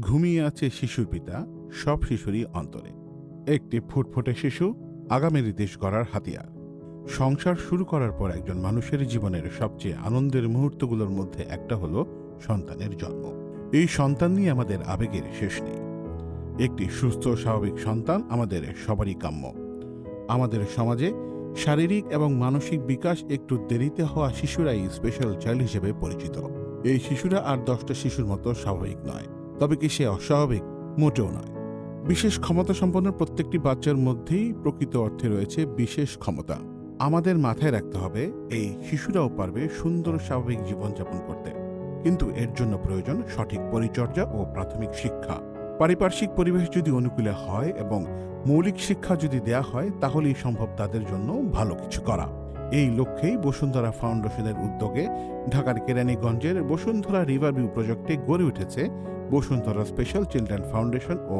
ঘুমিয়ে আছে শিশুর পিতা, সব শিশুরই অন্তরে। একটি ফুটফুটে শিশু আগামীর দেশ গড়ার হাতিয়ার। সংসার শুরু করার পর একজন মানুষের জীবনের সবচেয়ে আনন্দের মুহূর্তগুলোর মধ্যে একটা হলো সন্তানের জন্ম। এই সন্তান নিয়ে আমাদের আবেগের শেষ নেই। একটি সুস্থ স্বাভাবিক সন্তান আমাদের সবারই কাম্য। আমাদের সমাজে শারীরিক এবং মানসিক বিকাশ একটু দেরিতে হওয়া শিশুরাই স্পেশাল চাইল্ড হিসেবে পরিচিত। এই শিশুরা আর দশটা শিশুর মতো স্বাভাবিক নয়। তবে কি সে অস্বাভাবিক? মোটেও নয়। বিশেষ ক্ষমতা সম্পন্ন প্রত্যেকটি বাচ্চার মধ্যেই প্রকৃত অর্থে রয়েছে বিশেষ ক্ষমতা। আমাদের মাথায় রাখতে হবে, এই শিশুরাও পারবে সুন্দর স্বাভাবিক জীবনযাপন করতে। কিন্তু এর জন্য প্রয়োজন সঠিক পরিচর্যা ও প্রাথমিক শিক্ষা। পারিপার্শ্বিক পরিবেশ যদি অনুকূলে হয় এবং মৌলিক শিক্ষা যদি দেয়া হয়, তাহলেই সম্ভব তাদের জন্য ভালো কিছু করা। এই লক্ষ্যেই বসুন্ধরা ফাউন্ডেশনের উদ্যোগে ঢাকার কেরানীগঞ্জের বসুন্ধরা রিভারভিউ প্রজেক্টে গড়ে উঠেছে বসুন্ধরা স্পেশাল চিলড্রেন ফাউন্ডেশন ও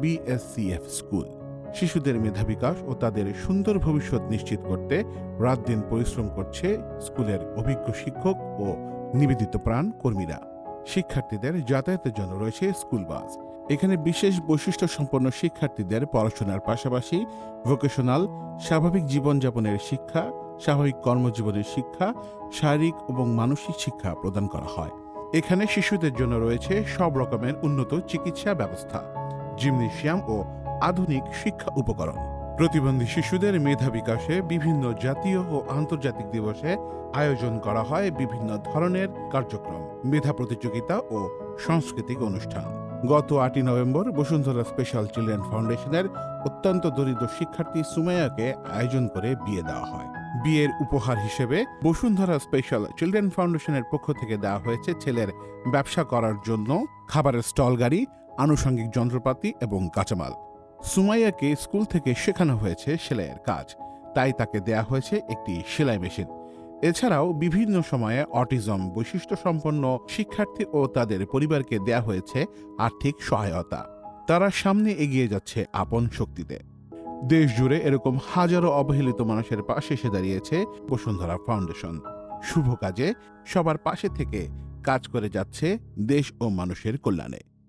বিএসসিএফ স্কুল। শিশুদের মেধা বিকাশ ও তাদের সুন্দর ভবিষ্যৎ নিশ্চিত করতে রাত দিন পরিশ্রম করছে স্কুলের অভিজ্ঞ শিক্ষক ও নিবেদিত প্রাণ কর্মীরা। শিক্ষার্থীদের যাতায়াতের জন্য রয়েছে স্কুল বাস। এখানে বিশেষ বৈশিষ্ট্য সম্পন্ন শিক্ষার্থীদের পড়াশোনার পাশাপাশি ভোকেশনাল, স্বাভাবিক জীবনযাপনের শিক্ষা স্বাভাবিক কর্মজীবনের শিক্ষা, শারীরিক এবং মানসিক শিক্ষা প্রদান করা হয়। এখানে শিশুদের জন্য রয়েছে সব রকমের উন্নত চিকিৎসা ব্যবস্থা, জিমনেশিয়াম ও আধুনিক শিক্ষা উপকরণ। প্রতিবন্ধী শিশুদের মেধা বিকাশে বিভিন্ন জাতীয় ও আন্তর্জাতিক দিবসে আয়োজন করা হয় বিভিন্ন ধরনের কার্যক্রম, মেধা প্রতিযোগিতা ও সাংস্কৃতিক অনুষ্ঠান। গত আটই নভেম্বর বসুন্ধরা স্পেশাল চিলড্রেন ফাউন্ডেশনের অত্যন্ত দরিদ্র শিক্ষার্থী সুমাইয়াকে আয়োজন করে বিয়ে দেওয়া হয়। বিয়ের উপহার হিসেবে বসুন্ধরা স্পেশাল চিলড্রেন ফাউন্ডেশনের পক্ষ থেকে দেওয়া হয়েছে ছেলের ব্যবসা করার জন্য খাবারের স্টল গাড়ি, আনুষঙ্গিক যন্ত্রপাতি এবং কাঁচামাল। সুমাইয়াকে স্কুল থেকে শেখানো হয়েছে সেলাইয়ের কাজ। তাই তাকে দেয়া হয়েছে একটি সেলাই মেশিন। এছাড়াও বিভিন্ন সময়ে অটিজম বৈশিষ্ট্য সম্পন্ন শিক্ষার্থী ও তাদের পরিবারকে দেয়া হয়েছে আর্থিক সহায়তা। তারা সামনে এগিয়ে যাচ্ছে আপন শক্তিতে। দেশ জুড়ে এরকম হাজারো অবহেলিত মানুষের পাশে এসে দাঁড়িয়েছে বসুন্ধরা ফাউন্ডেশন। শুভ কাজে সবার পাশে থেকে কাজ করে যাচ্ছে দেশ ও মানুষের কল্যাণে।